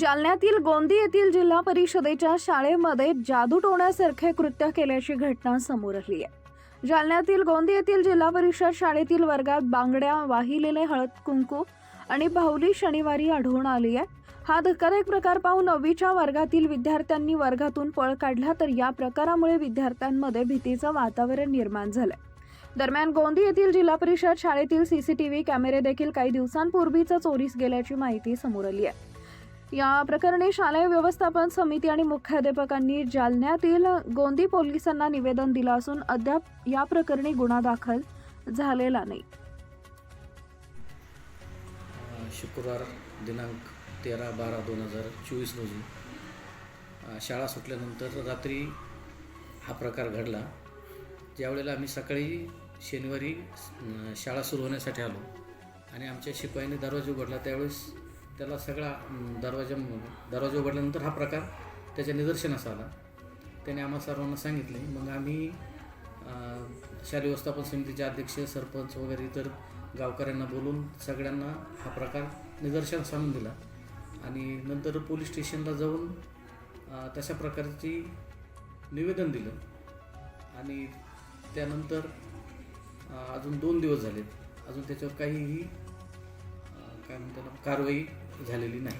जालन्यातील गोंदी येथील जिल्हा परिषदेच्या शाळेमध्ये जादू टोण्यासारखे कृत्य केल्याची घटना समोर आली आहे. जालन्यातील गोंदी येथील जिल्हा परिषद शाळेतील वर्गात बांगड्या वाहिलेले हळद कुंकू आणि बाहुली शनिवारी आढळून आली आहे. हा धक्कादायक प्रकार पाहून नववीच्या वर्गातील विद्यार्थ्यांनी वर्गातून पळ काढला तर या प्रकारामुळे विद्यार्थ्यांमध्ये भीतीचं वातावरण निर्माण झालंय. दरम्यान गोंदी येथील जिल्हा परिषद शाळेतील सीसीटीव्ही कॅमेरे देखील काही दिवसांपूर्वीच चोरीस गेल्याची माहिती समोर आली आहे. या प्रकरणी शालेय व्यवस्थापन समिती आणि मुख्याध्यापकांनी जालन्यातील गोंदी पोलिसांना निवेदन दिलं असून अद्याप या प्रकरणी गुन्हा दाखल झालेला नाही. शुक्रवार दिनांक तेरा बारा दोन हजार चोवीस रोजी शाळा सुटल्यानंतर रात्री हा प्रकार घडला. ज्यावेळेला आम्ही सकाळी शनिवारी शाळा सुरू होण्यासाठी आलो आणि आमच्या शिपाईने दरवाजा उघडला त्यावेळेस त्याला सगळा दरवाजा दरवाजा उघडल्यानंतर हा प्रकार त्याच्या निदर्शनास आला. त्याने आम्हा सर्वांना सांगितले मग आम्ही अ, शालेय व्यवस्थापन समितीचे अध्यक्ष सरपंच वगैरे इतर गावकऱ्यांना बोलून सगळ्यांना हा प्रकार निदर्शनास आणून दिला आणि नंतर पोलीस स्टेशनला जाऊन तशा प्रकारची निवेदन दिलं आणि त्यानंतर अजून दोन दिवस झालेत अजून त्याच्यावर काहीही काय म्हणतात कारवाई झालेली नाही.